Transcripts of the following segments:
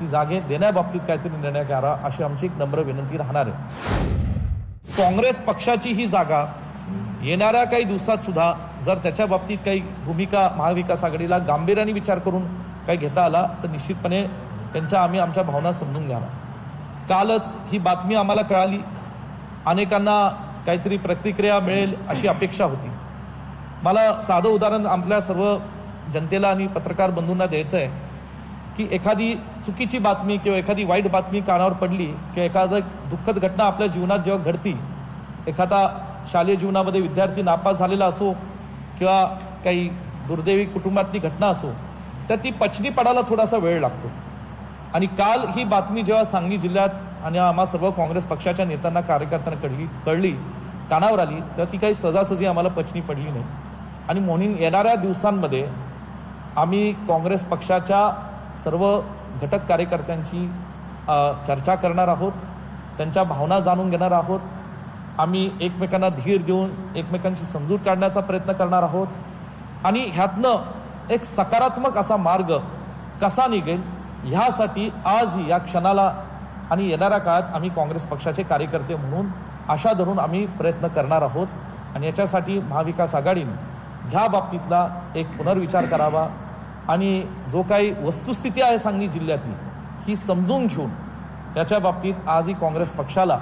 ती जागे देण्याबाबतीत काहीतरी निर्णय करा अशी आमची एक नम्र विनंती राहणार आहे. काँग्रेस पक्षाची ही जागा येणाऱ्या काही दिवसात सुद्धा जर त्याच्या बाबतीत काही भूमिका महाविकास आघाडीला गांभीर्याने विचार करून काही घेता आला तर निश्चितपणे त्यांच्या आम्ही आमच्या भावना समजून घ्यावा कालच ही बातमी आम्हाला कळाली. अनेकांना काहीतरी प्रतिक्रिया मिळेल अशी अपेक्षा होती. मला साधं उदाहरण आपल्या सर्व जनतेला आणि पत्रकार बंधूंना द्यायचं आहे की एखादी चुकीची बातमी किंवा एखादी वाईट बातमी कानावर पडली किंवा एखादं दुःखद घटना आपल्या जीवनात जेव्हा घडती एखादा शालेय जीवनामध्ये विद्यार्थी नापास झालेला असो किंवा काही दुर्दैवी कुटुंबातली घटना असो तर ती पचनी पडायला थोडासा वेळ लागतो. आणि काल ही बातमी जेव्हा सांगली जिल्ह्यात आणि आम्हा सर्व काँग्रेस पक्षाच्या नेत्यांना कार्यकर्त्यांना कळली कळली कानावर आली तर ती काही सजासजी आम्हाला पचनी पडली नाही. आणि म्हणून येणाऱ्या दिवसांमध्ये आम्ही काँग्रेस पक्षाच्या सर्व घटक कार्यकर्त्यांची चर्चा करणार आहोत त्यांच्या भावना जाणून घेणार आहोत. आम्ही एकमेकांना धीर देऊन एकमेकांची समजूत काढण्याचा प्रयत्न करणार आहोत. आणि ह्यातनं एक सकारात्मक असा मार्ग कसा निघेल ह्यासाठी आज या क्षणाला आणि येणाऱ्या काळात आम्ही काँग्रेस पक्षाचे कार्यकर्ते म्हणून आशा धरून आम्ही प्रयत्न करणार आहोत. आणि याच्यासाठी महाविकास आघाडीनं ह्या बाबतीतला एक पुनर्विचार करावा. आणि जो काही वस्तुस्थिती आहे सांगली जिल्ह्यातली ही समजून घेऊन याच्या बाबतीत आजही काँग्रेस पक्षाला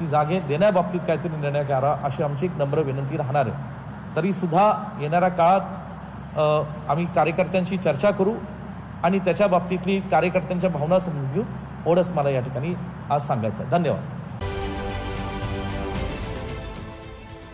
ती जागे देण्याबाबतीत काहीतरी निर्णय करा अशी आमची एक नम्र विनंती राहणार आहे. तरी सुद्धा येणाऱ्या काळात आम्ही कार्यकर्त्यांशी चर्चा करू आणि त्याच्या बाबतीतली कार्यकर्त्यांच्या भावना समजून घेऊ. एवढंच मला या ठिकाणी आज सांगायचं आहे. धन्यवाद.